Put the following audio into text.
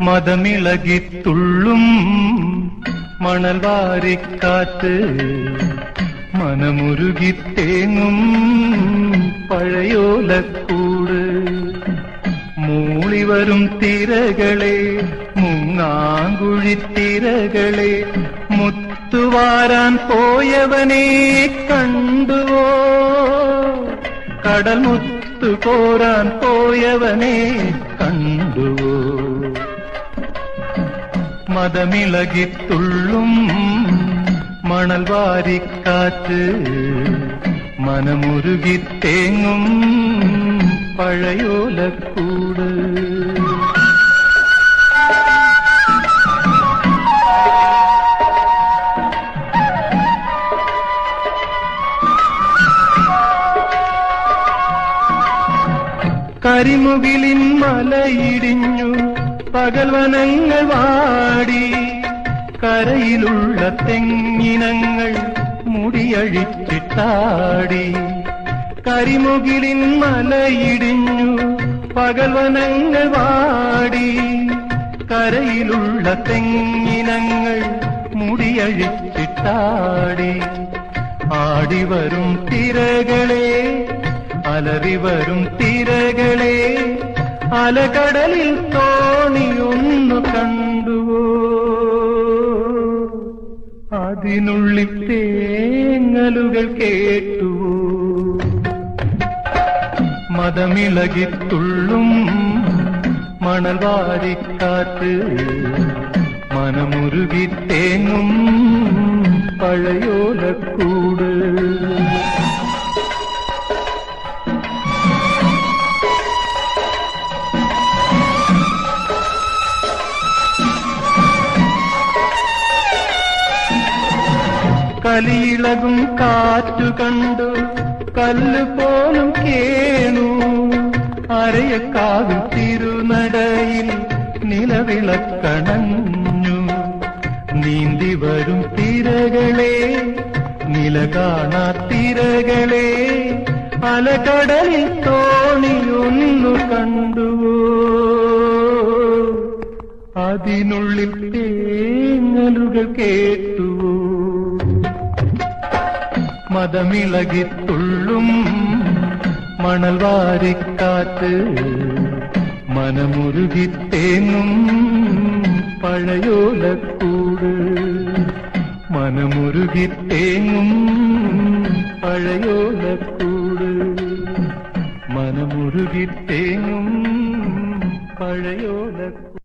മതമിളകിത്തുള്ളും മണൽ വാരിക്കാറ്റ് മനമുരുകിത്തേങ്ങും പഴയോലക്കൂട്. മൂളിവരും തിരകളെ മുങ്ങാങ്കുഴിത്തിരകളെ മുത്തുവാരാൻ പോയവനെ കണ്ടുവോ? കടൽ മുത്തു കോരാൻ പോയവനെ കണ്ടുവോ? മതമിളകിത്തുള്ളും മണൽ വാരിക്കാറ്റ് മനമുരുകിത്തേങ്ങും പഴയോലക്കൂട്. കരിമുകിലിൻ മലയിടിഞ്ഞു പകൽവനങ്ങൾ വാടി കരയിലുള്ള തെങ്ങിനങ്ങൾ മുടിയഴിച്ചിട്ടാടി. കരിമുകിലിൻ മലയിടിഞ്ഞു പകൽവനങ്ങൾ വാടി കരയിലുള്ള തെങ്ങിനങ്ങൾ മുടിയഴിച്ചിട്ടാടി. ആടിവരും തിരകളെ അലറിവരും തിരകളെ അലകടലിൽ തോണിയൊന്നു കണ്ടുവോ? അതിനുള്ളിൽ തേങ്ങലുകൾ കേട്ടുവോ? മതമിളകിത്തുള്ളും മണൽ വാരിക്കാറ്റ് മനമുരുകിത്തേങ്ങും പഴയോലക്കൂട്. കലിയിളകും കാറ്റു കണ്ടു. കല്ല് പോലും കേണു. അരയക്കാവിൽ തിരുനടയിൽ നിലവിളക്കണഞ്ഞു. നീന്തി വരും തിരകളെ നില കാണാ തിരകളെ. അലകടലിൽ തോണിയൊന്നു കണ്ടുവോ. അതിനുള്ളിൽ തേങ്ങലുകൾ കേട്ടുവോ. മതമിളകിത്തുള്ളും മണൽ വാരിക്കാറ്റ് മനമുരുകിത്തേങ്ങും പഴയോലക്കൂട് മനമുരുകിത്തേങ്ങും പഴയോലക്കൂട് മനമുരുകിത്തേങ്ങും പഴയോലക്കൂട്.